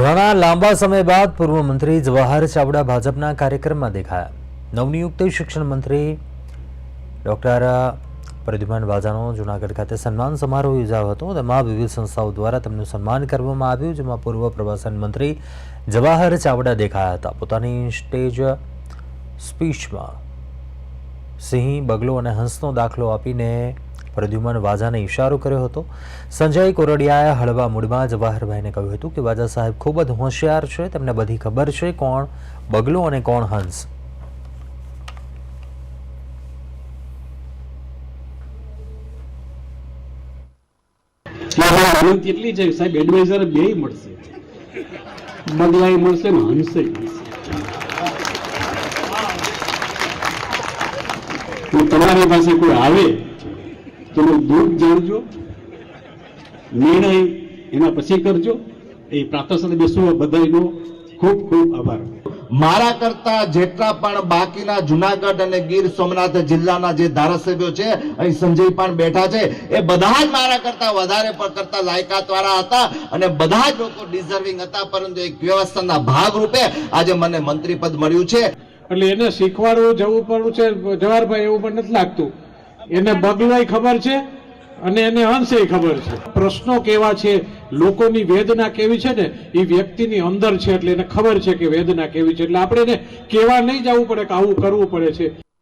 ઘણા લાંબા સમય બાદ પૂર્વ મંત્રી જવાહર ચાવડા ભાજપના કાર્યક્રમમાં દેખાયા. નવનિયુક્ત શિક્ષણ મંત્રી ડોક્ટર પ્રદ્યુમન વાજાનો જૂનાગઢ ખાતે સન્માન સમારોહ યોજાયો હતો. તેમાં વિવિધ સંસ્થાઓ દ્વારા તેમનું સન્માન કરવામાં આવ્યું, જેમાં પૂર્વ પ્રવાસન મંત્રી જવાહર ચાવડા દેખાયા હતા. પોતાની સ્ટેજ સ્પીચમાં સિંહ, બગલો અને હંસનો દાખલો આપીને પ્રદ્યુમન વાજાને ઇશારો કર્યો હતો. સંજય કોરડિયાએ હળવા મૂડમાં જવાહરભાઈને કહ્યું હતું કે વાજા સાહેબ ખૂબ જ હોશિયાર છે, તેમને બધી ખબર છે કોણ બગલો અને કોણ હંસ. કેટલી છે સાહેબ એડવાઇઝર બે મળશે. બગલાય મળશે ને હંસે તમારી પાસે કોઈ આવે? તો એનું દુઃખ જાણજો નિર્ણય એના પછી કરજો. એ પ્રાર્થના સાથે બેસવો બધાનો ખૂબ ખૂબ આભાર. મારા કરતા જેટલા પણ બાકીના જુનાગઢ અને ગીર સોમનાથ જિલ્લાના જે ધારાસભ્યો છે અહીં સંજય પણ બેઠા છે એ બધા જ મારા કરતા વધારે પણ કરતા લાયકાત વાળા હતા અને બધા જ લોકો ડિઝર્વિંગ હતા પરંતુ એક વ્યવસ્થાના ભાગ રૂપે આજે મને મંત્રી પદ મળ્યું છે. એટલે એને શીખવાડવું જવું પડવું છે જવાહરભાઈ એવું પણ નથી લાગતું. એને બગલાય ખબર છે અને એને અંશે ખબર છે. પ્રશ્નો કેવા છે? લોકોની વેદના કેવી છે ને? એ વ્યક્તિની અંદર છે એટલે એને ખબર છે કે વેદના કેવી છે. એટલે આપણે એને કેવા નહીં જવું પડે કે આવું કરવું પડે છે.